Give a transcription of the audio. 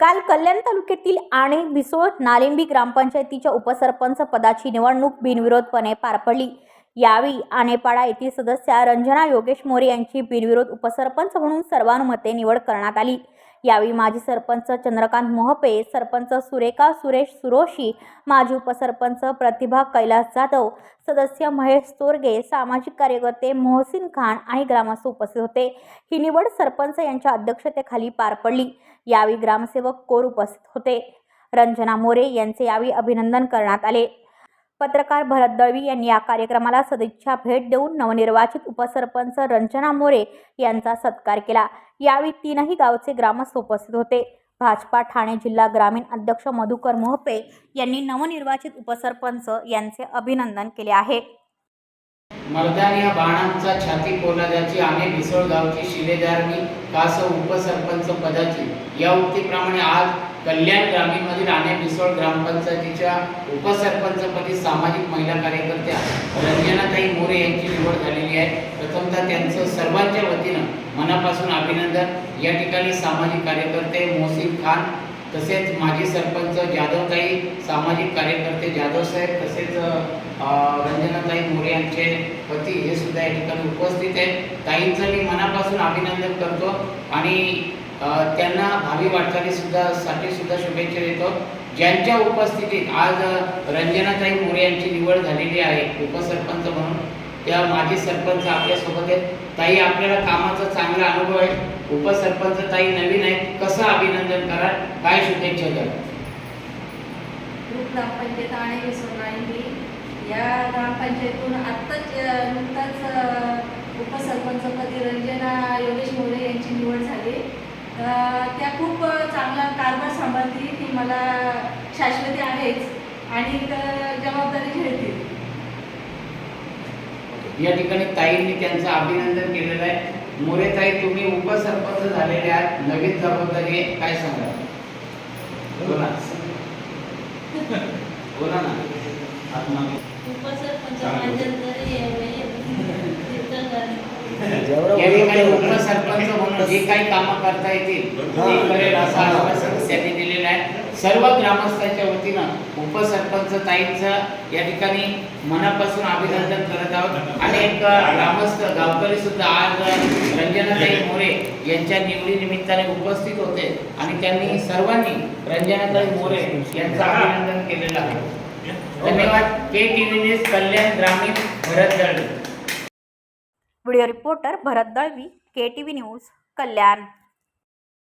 काल कल्याण तालुक्यातील आणि बिसोळ नालिंबी ग्रामपंचायतीच्या उपसरपंच पदाची निवडणूक बिनविरोधपणे पार पडली. यावेळी आनेपाडा येथील सदस्या रंजना योगेश मोरे यांची बिनविरोध उपसरपंच म्हणून सर्वानुमते निवड करण्यात आली. यावेळी माजी सरपंच चंद्रकांत मोहपे सरपंच सुरेखा सुरेश सुरोशी माजी उपसरपंच प्रतिभा कैलास जाधव सदस्य महेश तोरगे सामाजिक कार्यकर्ते मोहसिन खान आणि ग्रामस्थ उपस्थित होते. ही निवड सरपंच यांच्या अध्यक्षतेखाली पार पडली. यावेळी ग्रामसेवक कोर उपस्थित होते. रंजना मोरे यांचे यावेळी अभिनंदन करण्यात आले. पत्रकार भरत दळवी यांनी या कार्यक्रमाला सदिच्छा भेट देऊन नवनिर्वाचित उपसरपंच रंजना मोरे यांचा सत्कार केला. यावेळी तीनही गावचे ग्रामस्थ उपस्थित होते. भाजपा ठाणे जिल्हा ग्रामीण अध्यक्ष मधुकर मोहपे यांनी नवनिर्वाचित उपसरपंच यांचे अभिनंदन केले आहे. मर्दानी या बाणांचा छाती कोलाजाची आम्ही भिसळ गावची शिलेदारनी कासव कास उपसरपंच पदाची. या उक्तीप्रमाणे आज कल्याण ग्रामीणमधील आणे भिसोळ ग्रामपंचायतीच्या उपसरपंचपदी सामाजिक महिला कार्यकर्त्या रंजनाताई मोरे यांची निवड झालेली आहे. प्रथमतः त्यांचं सर्वांच्या वतीनं मनापासून अभिनंदन. या ठिकाणी सामाजिक कार्यकर्ते मोहसिन खान तसेच माजी सरपंच जाधवताई सामाजिक कार्यकर्ते जाधव साहेब तसेच रंजनाताई मोरे यांचे पती हे सुद्धा या ठिकाणी उपस्थित आहेत. ताईंचं मी मनापासून अभिनंदन करतो आणि त्यांना भावी वाटचालीसुद्धा साठी सुद्धा शुभेच्छा देतो. ज्यांच्या उपस्थितीत आज रंजनाताई मोरे यांची निवड झालेली आहे उपसरपंच म्हणून त्या माजी सरपंच आपल्यासोबत आहेत. ताई आपल्याला कामाचा चांगला अनुभव आहे. उपसरपंच ताई नवीन आहेत. कसं अभिनंदन करा काय शुभेच्छा द्या ग्रुप ग्रामपंचायत आणि मी या ग्रामपंचायतीतून आत्ताच नुकताच उपसरपंचपदी रंजना योगेश मोरे यांची निवड झाली. त्या खूप चांगला कारभार सांभाळतील ही मला शाश्वती आहेच आणि जबाबदारी घेतील. या ठिकाणी ताईंनी त्यांचं अभिनंदन केलेलं आहे. मोरे ताई तुम्ही उपसरपंच झालेले आहात. नवीन जबाबदारी काय सांगा बोला ना. आत्मा उपसरपंच म्हणून जे काही कामं करता येतील ते करेल असं आश्वासन त्यांनी दिलेलं आहे. सर्व ग्रामस्थांच्या वतीनं उपसरपंच ताईंचं या ठिकाणी मनापासून अभिनंदन करत आहोत. आणि एक ग्रामस्थ गावकरी सुद्धा आज रंजनाताई मोरे यांच्या निवडीनिमित्ताने उपस्थित होते. आणि त्यांनी सर्वांनी रंजनाताई मोरे यांचं अभिनंदन केलेलं आहे. धन्यवाद. K T V news Kalyan ग्रामीण Bharat Dalvi. Video reporter Bharat Dalvi K T V news Kalyan.